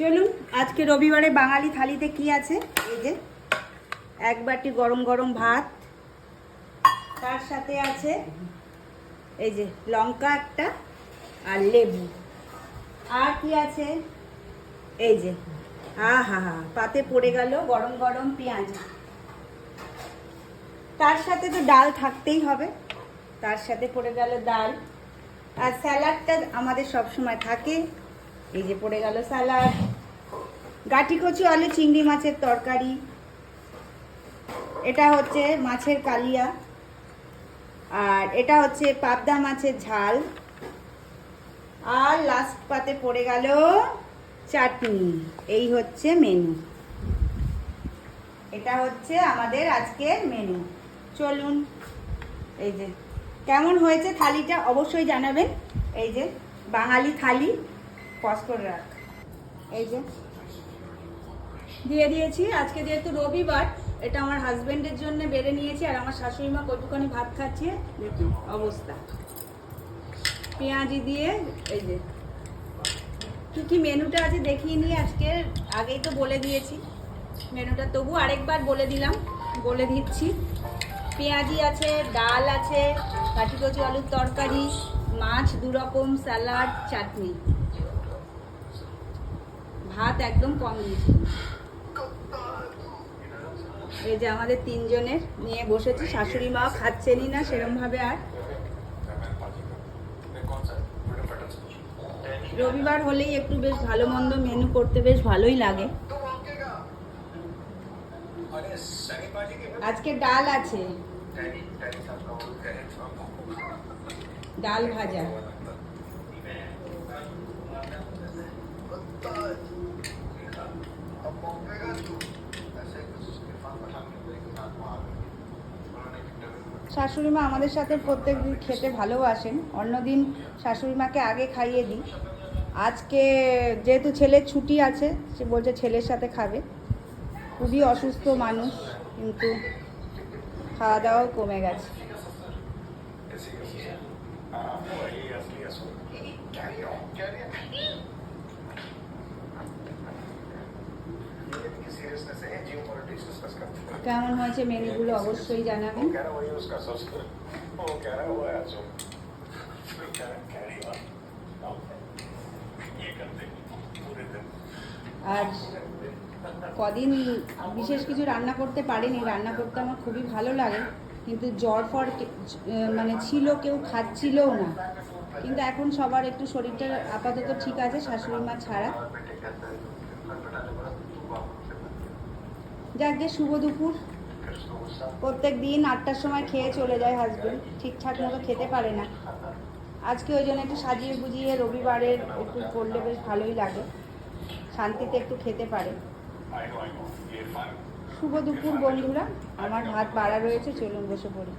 চলুন, আজকে রবিবারে বাঙালি থালিতে কি আছে? এই যে, এক বাটি গরম গরম ভাত, তার সাথে আছে এই যে লঙ্কা একটা আর লেবু। আর কি আছে? এই যে হা হা হা, পাতে পড়ে গেল গরম গরম পেঁয়াজ। তার সাথে তো ডাল থাকতেই হবে, তার সাথে পড়ে গেল ডাল। আর স্যালাডটা আমাদের সব সময় থাকে। এই যে পড়ে গেল স্যালাড। গাঠি কচু, আলু, চিংড়ি মাছের তরকারি। এটা হচ্ছে মাছের কালিয়া। আর এটা হচ্ছে পাবদা মাছের ঝাল। আর লাস্ট পাতে পড়ে গেল চাটনি। এই হচ্ছে মেনু এটা হচ্ছে আমাদের আজকের মেনু চলুন, এই যে। কেমন হয়েছে থালিটা অবশ্যই জানাবেন। এই যে, বাঙালি থালি। পজ করে রাখ। এই যে। দিয়ে দিয়েছি। আজকে যেহেতু রবিবার, এটা আমার হাজবেন্ডের জন্য বেড়ে নিয়েছি, আর আমার শাশুড়ি মা কটুখানি ভাত খাচ্ছে। দেখুন অবস্থা। পেঁয়াজি দিয়ে, এই যে। কি কি মেনুটা আছে দেখিয়ে নিয়ে আজকে? আগেই তো বলে দিয়েছি মেনুটা, তবু আরেকবার বলে দিলাম, বলে দিচ্ছি। পেঁয়াজি আছে, ডাল আছে, কাঠি কচু আলুর তরকারি, মাছ দু রকম স্যালাড, চাটনি। ভাত একদম কম দিয়েছি এই যে আমাদের তিনজনের নিয়ে বসেছি, শাশুড়ি মা খাচ্ছেনই না সেরমভাবে আর। রবিবার হলেই একটু বেশ ভালো মন্দ মেনু করতে বেশ ভালোই লাগে। আজকে ডাল আছে। ডাল ভাজা। শাশুড়ি মা আমাদের সাথে প্রত্যেক দিন খেতে ভালোবাসেন অন্যদিন শাশুড়ি মাকে আগে খাইয়ে দিই আজকে যেহেতু ছেলের ছুটি আছে সে বলছে ছেলের সাথে খাবে খুবই অসুস্থ মানুষ কিন্তু খাওয়া দাওয়াও কমে গেছে কেমন হয়েছে মেনুগুলো অবশ্যই জানাবেন। আর কদিন বিশেষ কিছু রান্না করতে পারিনি, রান্না করতে আমার খুবই ভালো লাগে, কিন্তু জ্বর ফর মানে ছিল, কেউ খাচ্ছিলও না। কিন্তু এখন সবার একটু শরীরটা আপাতত ঠিক আছে শাশুড়ি মা ছাড়া। যাকে শুভ দুপুর। প্রত্যেক দিন আটটার সময় খেয়ে চলে যায় হাজব্যান্ড ঠিকঠাক মতো খেতে পারে না। আজকে ওই জন্য একটু সাজিয়ে বুঝিয়ে রবিবারের একটু করলে বেশ ভালোই লাগে। শান্তিতে একটু খেতে পারে। শুভ দুপুর বন্ধুরা। আমার হাত বাড়া রয়েছে, চলুন বসে পড়ি।